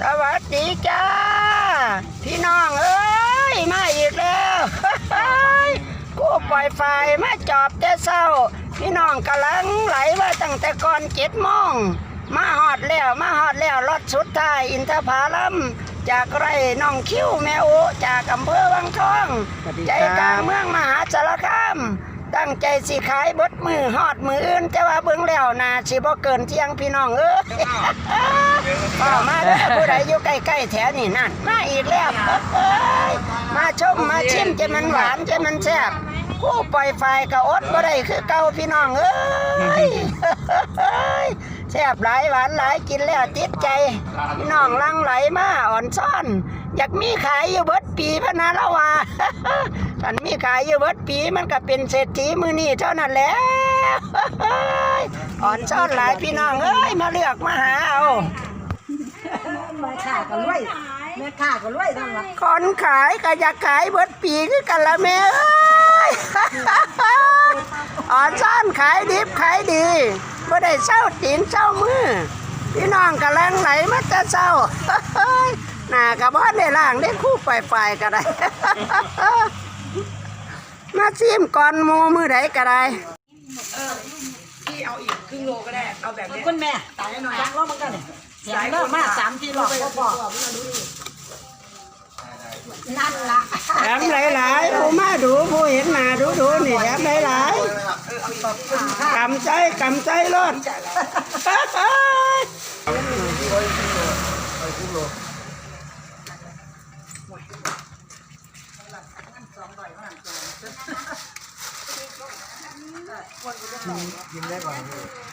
สวัสดีจ้า พี่น้องเอ้ย มาอีกแล้วกูปล่อยไฟมาจอบแต่เศร้า พี่น้องกำลังไหลมาตั้งแต่ก่อนเจ็ดโมงมาหอดแล้วมาหอดแล้วรถสุดท้ายอินทผาลัมจากไรน้องคิ้วแม่โอจากอำเภอวังทองสวัสดีใจครับกลางเมืองมหาสารคาม ตั้งใจสิขายเบดมือหอดมืออื่นแต่ว่าเบิ่งแล้วนาสิบ่เกินเที่ยงพี่น้องเอ้ยพ่อมาเด้อผู้ใดอยู่ใกล้ๆแถวนี่นั่นมาอีกแล้วเอ้ยมาชมมาชิมจะมันหวานจะมันแซ่บผู้ปล่อยไฟก็อดบ่ได้คือเก่าพี่น้องเอ้ยแซ่บหลายหวานหลายกินแล้วติดใจพี่น้องหลังไหลมาอ่อนซ่อน อยากมีขายอยู่เบิดปีพะนะละว่าฉัน มีขายอยู่เบิดปีมันก็เป็นเศรษฐีมือนี่เท่านั้นแหล้วอ่อนซ่อนหลายพี่น้องเอ้ยมาเลือกมาหาเอาแม่ข้าก็รวยแม่ข้าก็รวยทั้งวันคนขายก็อยากขายเบิดปีคือกันละแม่เอ้ยอ่อนซ่อนขายดิบขายดีไม่ได้เศร้าตีนเศร้ามือพี่น้องกำลังไหลมาแต่เศร้าหน้ากับบ้านได้ล่างได้คู่ไปไปก็ได้ มาซิมก่อนหมูมือใดก็ได้พี่เอาอีกครึ่งโลก็ได้ เอาแบบเนี้ยคุณแม่ตายหน่อยยังรอบมันกันเลยเสียงเริ่มมาสามทีรอบพ่อนั่นละแถมหลายๆผู้มาดูผู้เห็นหน้าดูดูๆนี่แถมหลายๆกำใจกำใจรถ กินได้ก่อนเลย